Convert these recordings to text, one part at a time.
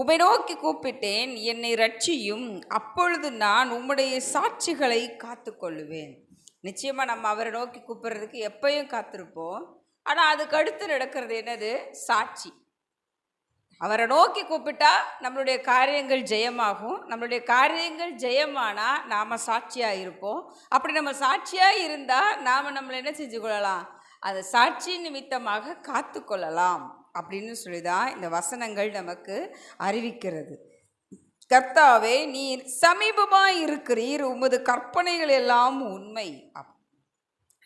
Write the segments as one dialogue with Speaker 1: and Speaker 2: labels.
Speaker 1: உமை நோக்கி கூப்பிட்டேன் என்னை ரட்சியும் அப்பொழுது நான் உம்முடைய சாட்சிகளை காத்துக்கொள்ளுவேன். நிச்சயமாக நம்ம அவரை நோக்கி கூப்பிட்றதுக்கு எப்பயும் காத்திருப்போம். ஆனால் அதுக்கு அடுத்து நடக்கிறது என்னது? சாட்சி. அவரை நோக்கி கூப்பிட்டா நம்மளுடைய காரியங்கள் ஜெயமாகும். நம்மளுடைய காரியங்கள் ஜெயமானால் நாம் சாட்சியாக இருப்போம். அப்படி நம்ம சாட்சியாக இருந்தால் நாம் நம்மளை என்ன செஞ்சு கொள்ளலாம் அந்த சாட்சி நிமித்தமாக காத்து கொள்ளலாம் அப்படின்னு சொல்லி தான் இந்த வசனங்கள் நமக்கு அறிவிக்கிறது. கர்த்தாவே நீர் சமீபமாக இருக்கிறீர். உமது கற்பனைகள் எல்லாம் உண்மை. அப்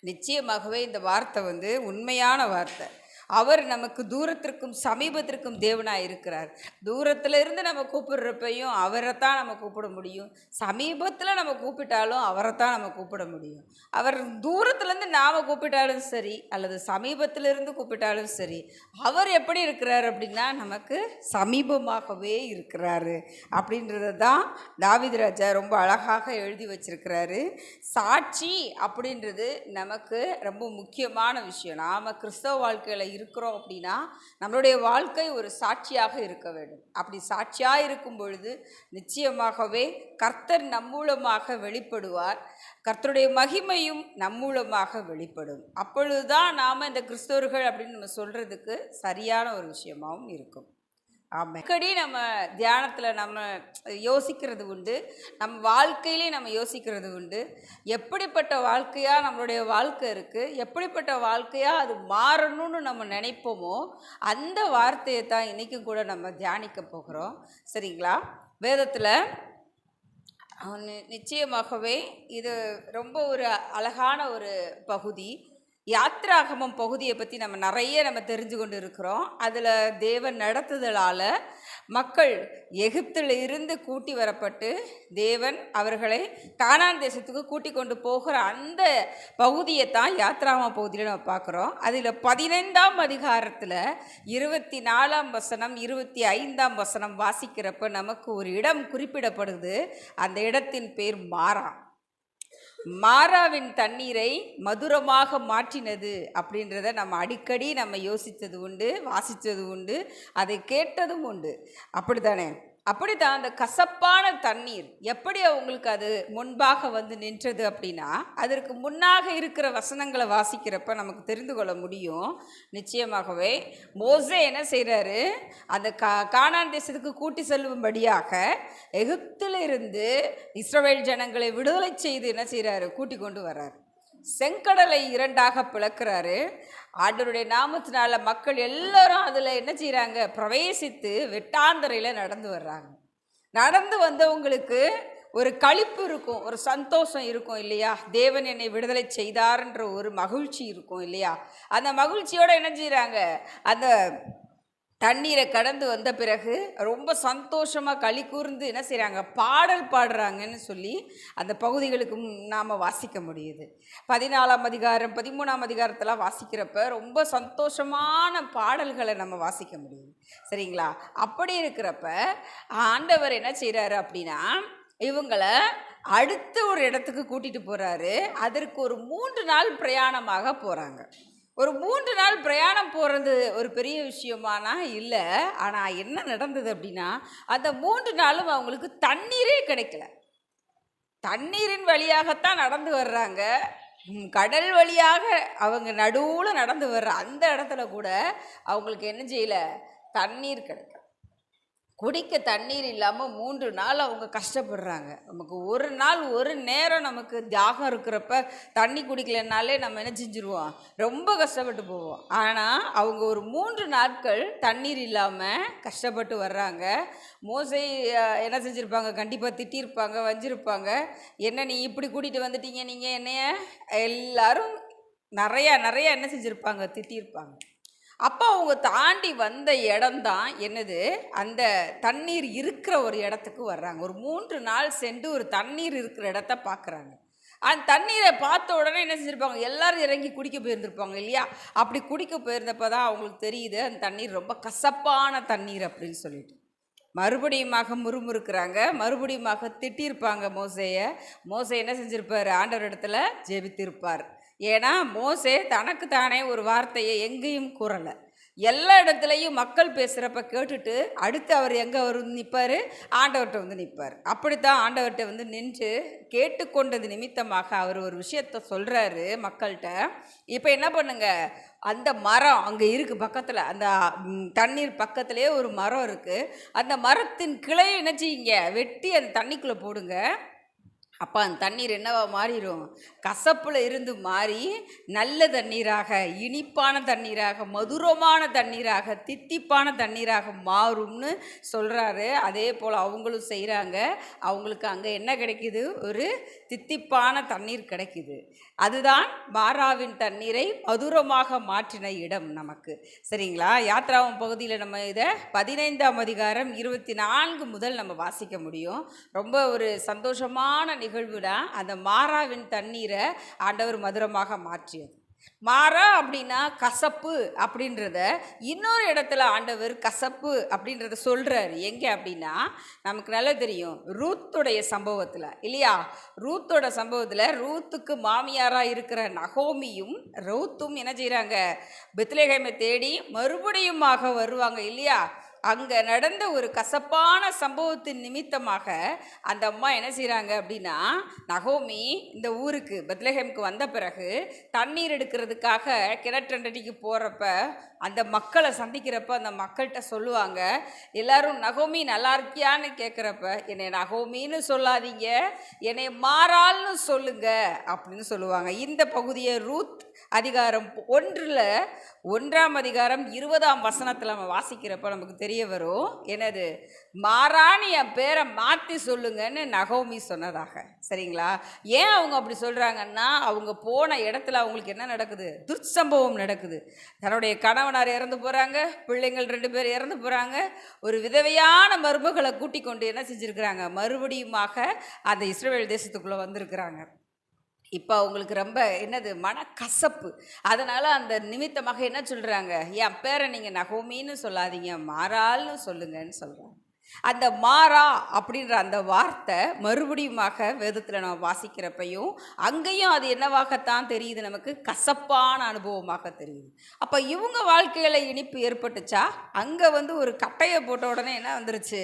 Speaker 1: நிச்சயமாகவே இந்த வார்த்தை வந்து உண்மையான வார்த்தை. அவர் நமக்கு தூரத்திற்கும் சமீபத்திற்கும் தேவனாக இருக்கிறார். தூரத்தில் இருந்து நம்ம கூப்பிடுறப்பையும் அவரை தான் நம்ம கூப்பிட முடியும். சமீபத்தில் நம்ம கூப்பிட்டாலும் அவரை தான் நம்ம கூப்பிட முடியும். அவர் தூரத்துலேருந்து நாம் கூப்பிட்டாலும் சரி அல்லது சமீபத்தில் இருந்து கூப்பிட்டாலும் சரி அவர் எப்படி இருக்கிறார் அப்படின்னா நமக்கு சமீபமாகவே இருக்கிறாரு. அப்படின்றத தான் தாவித் ராஜா ரொம்ப அழகாக எழுதி வச்சிருக்கிறாரு. சாட்சி அப்படின்றது நமக்கு ரொம்ப முக்கியமான விஷயம். நாம் கிறிஸ்தவ வாழ்க்கையில் இருக்கிறோம் அப்படின்னா நம்மளுடைய வாழ்க்கை ஒரு சாட்சியாக இருக்க வேண்டும். அப்படி சாட்சியாக இருக்கும் பொழுது நிச்சயமாகவே கர்த்தர் நம்மூலமாக வெளிப்படுவார். கர்த்தருடைய மகிமையும் நம்மூலமாக வெளிப்படும். அப்பொழுதுதான் நாம் இந்த கிறிஸ்தவர்கள் அப்படின்னு நம்ம சொல்கிறதுக்கு சரியான ஒரு விஷயமாகவும் இருக்கும். ஆமாம் அடிக்கடி நம்ம தியானத்தில் நம்ம யோசிக்கிறது உண்டு. நம்ம வாழ்க்கையிலே நம்ம யோசிக்கிறது உண்டு. எப்படிப்பட்ட வாழ்க்கையாக நம்மளுடைய வாழ்க்கை இருக்குது எப்படிப்பட்ட வாழ்க்கையாக அது மாறணும்னு நம்ம நினைப்போமோ அந்த வார்த்தையை தான் இன்றைக்கும் கூட நம்ம தியானிக்க போகிறோம். சரிங்களா? வேதத்தில் நிச்சயமாகவே இது ரொம்ப ஒரு அழகான ஒரு பகுதி. யாத்ராகமம் பகுதியை பற்றி நம்ம நிறைய நம்ம தெரிஞ்சு கொண்டு இருக்கிறோம் அதில் தேவன் நடத்துதலால் மக்கள் எகிப்தில் இருந்து கூட்டி வரப்பட்டு தேவன் அவர்களை கானான் தேசத்துக்கு கூட்டி கொண்டு போகிற அந்த பகுதியை தான் யாத்ராகம பகுதியில் நம்ம பார்க்குறோம். அதில் பதினைந்தாம் அதிகாரத்தில் இருபத்தி நாலாம் வசனம் இருபத்தி ஐந்தாம் வசனம் வாசிக்கிறப்ப நமக்கு ஒரு இடம் குறிப்பிடப்படுது. அந்த இடத்தின் பேர் மாறா மாறாவின் தண்ணீரை மதுரமாக மாற்றினது அப்படின்றத நம்ம அடிக்கடி நம்ம யோசித்தது உண்டு வாசித்தது உண்டு அதை கேட்டதும் உண்டு. அப்படித்தானே? அப்படித்தான் அந்த கசப்பான தண்ணீர் எப்படி அவங்களுக்கு அது முன்பாக வந்து நின்றது அப்படின்னா அதற்கு முன்னாக இருக்கிற வசனங்களை வாசிக்கிறப்ப நமக்கு தெரிந்து கொள்ள முடியும். நிச்சயமாகவே மோசே என்ன செய்கிறாரு அந்த கா காணான் தேசத்துக்கு கூட்டி செல்லும்படியாக எகிப்திலிருந்து இஸ்ரவேல் ஜனங்களை விடுதலை செய்து என்ன செய்கிறாரு கூட்டி கொண்டு வர்றாரு. செங்கடலை இரண்டாக பிளக்கிறாரு. ஆண்டருடைய நாமத்தினால மக்கள் எல்லோரும் அதில் என்ன செய்கிறாங்க பிரவேசித்து வெட்டாந்தரையில் நடந்து வர்றாங்க. நடந்து வந்தவங்களுக்கு ஒரு களிப்பு இருக்கும் ஒரு சந்தோஷம் இருக்கும் இல்லையா? தேவன் என்னை விடுதலை செய்தார்ன்ற ஒரு மகிழ்ச்சி இருக்கும் இல்லையா? அந்த மகிழ்ச்சியோடு என்ன செய்கிறாங்க அந்த தண்ணீரை கடந்து வந்த பிறகு ரொம்ப சந்தோஷமாக களி கூர்ந்து என்ன செய்கிறாங்க பாடல் பாடுறாங்கன்னு சொல்லி அந்த பகுதிகளுக்கு நாம் வாசிக்க முடியுது. பதினாலாம் அதிகாரம் பதிமூணாம் அதிகாரத்தெல்லாம் வாசிக்கிறப்ப ரொம்ப சந்தோஷமான பாடல்களை நம்ம வாசிக்க முடியுது. சரிங்களா? அப்படி இருக்கிறப்ப ஆண்டவர் என்ன செய்கிறாரு அப்படின்னா இவங்களை அடுத்த ஒரு இடத்துக்கு கூட்டிகிட்டு போகிறாரு அதற்கு ஒரு மூன்று நாள் பிரயாணமாக போகிறாங்க ஒரு மூன்று நாள் பிரயாணம் போகிறது ஒரு பெரிய விஷயமானா இல்லை. ஆனால் என்ன நடந்தது அப்படின்னா அந்த மூன்று நாளும் அவங்களுக்கு தண்ணீரே கிடைக்கல. தண்ணீரின் வழியாகத்தான் நடந்து வர்றாங்க. கடல் வழியாக அவங்க நடுவில் நடந்து வர்ற அந்த இடத்துல கூட அவங்களுக்கு என்ன செய்யல? தண்ணீர் கிடைக்கல. குடிக்க தண்ணீர் இல்லாமல் மூன்று நாள் அவங்க கஷ்டப்படுறாங்க. நமக்கு ஒரு நாள் ஒரு நேரம் நமக்கு தாகம் இருக்கிறப்ப தண்ணி குடிக்கலனாலே நம்ம என்ன செஞ்சுருவோம்? ரொம்ப கஷ்டப்பட்டு போவோம். ஆனால் அவங்க ஒரு மூன்று நாட்கள் தண்ணீர் இல்லாமல் கஷ்டப்பட்டு வர்றாங்க. மோசை என்ன செஞ்சுருப்பாங்க? கண்டிப்பாக திட்டியிருப்பாங்க வஞ்சிருப்பாங்க. என்ன நீ இப்படி கூட்டிகிட்டு வந்துட்டீங்க நீங்கள் என்னைய? எல்லாரும் நிறையா நிறையா என்ன செஞ்சுருப்பாங்க? திட்டியிருப்பாங்க அப்போ அவங்க தாண்டி வந்த இடம்தான் என்னது? அந்த தண்ணீர் இருக்கிற ஒரு இடத்துக்கு வர்றாங்க. ஒரு மூன்று நாள் சென்று ஒரு தண்ணீர் இருக்கிற இடத்த பார்க்குறாங்க அந்த தண்ணீரை பார்த்த உடனே என்ன செஞ்சுருப்பாங்க? எல்லாரும் இறங்கி குடிக்க போயிருந்திருப்பாங்க இல்லையா? அப்படி குடிக்க போயிருந்தப்போ தான் அவங்களுக்கு தெரியுது அந்த தண்ணீர் ரொம்ப கசப்பான தண்ணீர் அப்படின்னு சொல்லிட்டு. மறுபடியுமாக முறுமுறுக்கிறாங்க. மறுபடியுமாக திட்டியிருப்பாங்க மோசையை. மோசை என்ன செஞ்சுருப்பார்? ஆண்டவர் இடத்துல ஜெபித்திருப்பார். ஏன்னா மோசே தனக்கு தானே ஒரு வார்த்தையை எங்கேயும் கூறலை. எல்லா இடத்துலையும் மக்கள் பேசுகிறப்ப கேட்டுட்டு அடுத்து அவர் எங்கே வந்து நிற்பார் ஆண்டவர்கிட்ட வந்து நிற்பார் அப்படித்தான் ஆண்டவர்கிட்ட வந்து நின்று கேட்டுக்கொண்டது நிமித்தமாக அவர் ஒரு விஷயத்த சொல்கிறாரு மக்கள்கிட்ட. இப்போ என்ன பண்ணுங்க? அந்த மரம் அங்கே இருக்குது பக்கத்தில். அந்த தண்ணீர் பக்கத்துலேயே ஒரு மரம் இருக்குது அந்த மரத்தின் கிளையை என்ன செய்யுங்க வெட்டி அந்த தண்ணிக்குள்ளே போடுங்க. அப்போ அந்த தண்ணீர் என்னவா மாறிடும்? கசப்பில் இருந்து மாறி நல்ல தண்ணீராக இனிப்பான தண்ணீராக மதுரமான தண்ணீராக தித்திப்பான தண்ணீராக மாறும்னு சொல்கிறாரு அதே போல் அவங்களும் செய்கிறாங்க அவங்களுக்கு அங்கே என்ன கிடைக்குது? ஒரு தித்திப்பான தண்ணீர் கிடைக்குது. அதுதான் மாறாவின் தண்ணீரை மதுரமாக மாற்றின இடம் நமக்கு. சரிங்களா? யாத்ராவும் பகுதியில் நம்ம இதை பதினைந்தாம் அதிகாரம் இருபத்தி நான்கு முதல் நம்ம வாசிக்க முடியும். ரொம்ப ஒரு சந்தோஷமான நிகழ்வு தான் அந்த மாறாவின் தண்ணீரை ஆண்டவர் மதுரமாக மாற்றியது. மாறா அப்படின்னா கசப்பு அப்படின்றத இன்னொரு இடத்துல ஆண்டவர் கசப்பு அப்படின்றத சொல்கிறாரு எங்கே அப்படின்னா நமக்கு நல்லா தெரியும். ரூத்துடைய சம்பவத்தில் இல்லையா? ரூத்தோட சம்பவத்தில் ரூத்துக்கு மாமியாராக இருக்கிற நகோமியும் ரூத்தும் என்ன செய்கிறாங்க பெத்லேஹேமை தேடி மறுபடியுமாக வருவாங்க இல்லையா? அங்கே நடந்த ஒரு கசப்பான சம்பவத்தின் நிமித்தமாக அந்த அம்மா என்ன செய்கிறாங்க அப்படின்னா நகோமி இந்த ஊருக்கு பத்லஹேமுக்கு வந்த பிறகு தண்ணீர் எடுக்கிறதுக்காக கிணற்றண்டடிக்கு போகிறப்ப அந்த மக்களை சந்திக்கிறப்ப அந்த மக்கள்கிட்ட சொல்லுவாங்க எல்லாரும் நகோமி நல்லா இருக்கியான்னு கேட்குறப்ப என்னை நகோமின்னு சொல்லாதீங்க என்னை மாறாள்னு சொல்லுங்க அப்படின்னு சொல்லுவாங்க. இந்த பகுதியை ரூத் அதிகாரம் ஒன்றில் ஒன்றாம் அதிகாரம் இருபதாம் வசனத்தில் நம்ம வாசிக்கிறப்ப நமக்கு தெரியும். வரும் என்னது மாறான்னு என் பேரை மாற்றி சொல்லுங்கன்னு நகோமி சொன்னதாக. சரிங்களா? ஏன் அவங்க அப்படி சொல்கிறாங்கன்னா அவங்க போன இடத்துல அவங்களுக்கு என்ன நடக்குது? துர்ச்சம்பவம் நடக்குது. தன்னுடைய கணவனார் இறந்து போகிறாங்க பிள்ளைங்கள் ரெண்டு பேர் இறந்து போகிறாங்க ஒரு விதவையான மருமகளை கூட்டிக் கொண்டு என்ன செஞ்சுருக்கிறாங்க? மறுபடியுமாக அந்த இஸ்ரேல் தேசத்துக்குள்ளே வந்திருக்கிறாங்க. இப்போ அவங்களுக்கு ரொம்ப என்னது? மனக்கசப்பு. அதனால் அந்த நிமித்தமாக என்ன சொல்கிறாங்க என் பேரை நீங்கள் நகோமின்னு சொல்லாதீங்க மாறால்னு சொல்லுங்கன்னு சொல்கிறாங்க அந்த மாறா அப்படின்ற அந்த வார்த்தை மறுபடியுமாக வேதத்தில் நம்ம வாசிக்கிறப்பையும் அங்கேயும் அது என்னவாகத்தான் தெரியுது நமக்கு? கசப்பான அனுபவமாக தெரியுது. அப்போ இவங்க வாழ்க்கையில் இனிப்பு ஏற்பட்டுச்சா? அங்கே வந்து ஒரு கட்டையை போட்ட உடனே என்ன வந்துருச்சு?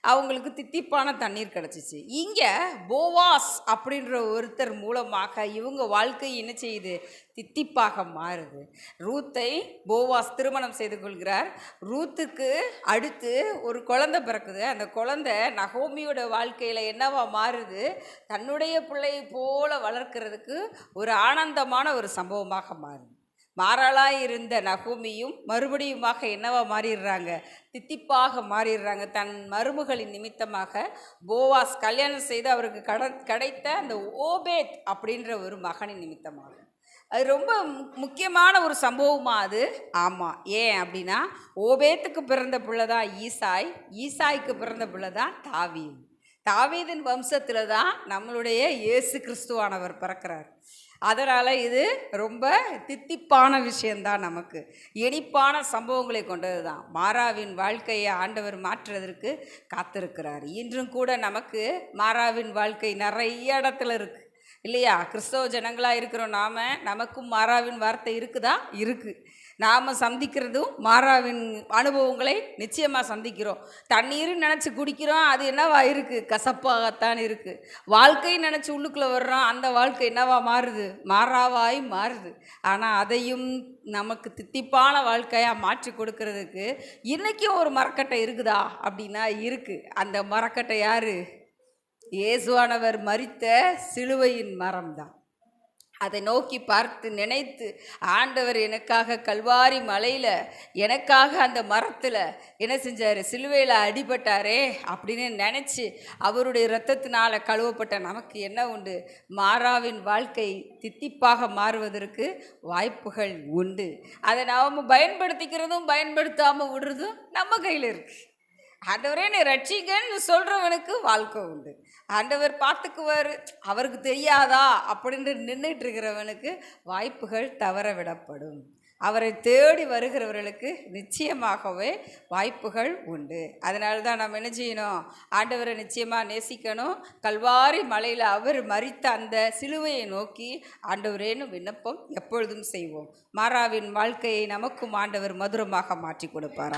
Speaker 1: அவங்களுக்கு தித்திப்பான தண்ணீர் கிடச்சிச்சு. இங்கே போவாஸ் அப்படின்ற ஒருத்தர் மூலமாக இவங்க வாழ்க்கை என்ன செய்யுது? தித்திப்பாக மாறுது. ரூத்தை போவாஸ் திருமணம் செய்து கொள்கிறார். ரூத்துக்கு அடுத்து ஒரு குழந்தை பிறக்குது. அந்த குழந்தை நகோமியோட வாழ்க்கையில் என்னவா மாறுது? தன்னுடைய பிள்ளையை போல வளர்க்கிறதுக்கு ஒரு ஆனந்தமான ஒரு சம்பவமாக மாறுது. மாறலாக இருந்த நகோமியும் மறுபடியுமாக என்னவா மாறிடுறாங்க? தித்திப்பாக மாறிடுறாங்க. தன் மருமகளின் நிமித்தமாக போவாஸ் கல்யாணம் செய்து அவருக்கு கட கிடைத்த அந்த ஓபேத் அப்படின்ற ஒரு மகனின் நிமித்தமாக. அது ரொம்ப முக்கியமான ஒரு சம்பவமாக அது? ஆமாம் ஏன் அப்படின்னா ஓபேத்துக்கு பிறந்த பிள்ளை தான் ஈசாய் ஈசாய்க்கு பிறந்த பிள்ளை தான் தாவீது. தாவீதின் வம்சத்தில் தான் நம்மளுடைய இயேசு கிறிஸ்துவானவர் பிறக்கிறார். அதனால் இது ரொம்ப தித்திப்பான விஷயந்தான் நமக்கு. இனிப்பான சம்பவங்களை கொண்டது தான் மாறாவின் வாழ்க்கையை ஆண்டவர் மாற்றுவதற்கு காத்திருக்கிறார். இன்றும் கூட நமக்கு மாறாவின் வாழ்க்கை நிறைய இடத்துல இருக்குது இல்லையா? கிறிஸ்தவ ஜனங்களாக இருக்கிறோம். நாம நமக்கும் மாறாவின் வார்த்தை இருக்குதா? இருக்குது நாம் சந்திக்கிறதும் மாறாவின் அனுபவங்களை நிச்சயமாக சந்திக்கிறோம். தண்ணீர் நினச்சி குடிக்கிறோம் அது என்னவா இருக்குது கசப்பாகத்தான் இருக்குது வாழ்க்கை நினச்சி உள்ளுக்குள்ளே வர்றோம் அந்த வாழ்க்கை என்னவா மாறுது? மாறாவாய் மாறுது. ஆனால் அதையும் நமக்கு தித்திப்பான வாழ்க்கையாக மாற்றி கொடுக்கறதுக்கு இன்றைக்கும் ஒரு மரக்கட்டை இருக்குதா? அப்படின்னா இருக்குது அந்த மரக்கட்டை யார்? இயேசுவானவர் மறித்த சிலுவையின் மரம்தான். அதை நோக்கி பார்த்து நினைத்து ஆண்டவர் எனக்காக கல்வாரி மலையில் எனக்காக அந்த மரத்தில் என்ன செஞ்சார்? சிலுவையில் அடிபட்டாரே அப்படின்னு நினச்சி அவருடைய இரத்தத்தினால் கழுவப்பட்ட நமக்கு என்ன உண்டு? மாறாவின் வாழ்க்கை தித்திப்பாக மாறுவதற்கு வாய்ப்புகள் உண்டு. அதை நாம் பயன்படுத்திக்கிறதும் பயன்படுத்தாமல் விடுறதும் நம்ம கையில் இருக்குது ஆண்டவரே நீ ரட்சிங்கன்னு சொல்கிறவனுக்கு வாழ்க்கை உண்டு. ஆண்டவர் பார்த்துக்குவார் அவருக்கு தெரியாதா அப்படின்னு நின்றுட்டு இருக்கிறவனுக்கு வாய்ப்புகள் தவற விடப்படும் அவரை தேடி வருகிறவர்களுக்கு நிச்சயமாகவே வாய்ப்புகள் உண்டு. அதனால தான் நம்ம என்ன செய்யணும்? ஆண்டவரை நிச்சயமாக நேசிக்கணும். கல்வாரி மலையில் அவர் மறித்த அந்த சிலுவையை நோக்கி ஆண்டவரேன்னு விண்ணப்பம் எப்பொழுதும் செய்வோம். மாறாவின் வாழ்க்கையை நமக்கும் ஆண்டவர் மதுரமாக மாற்றி கொடுப்பார்.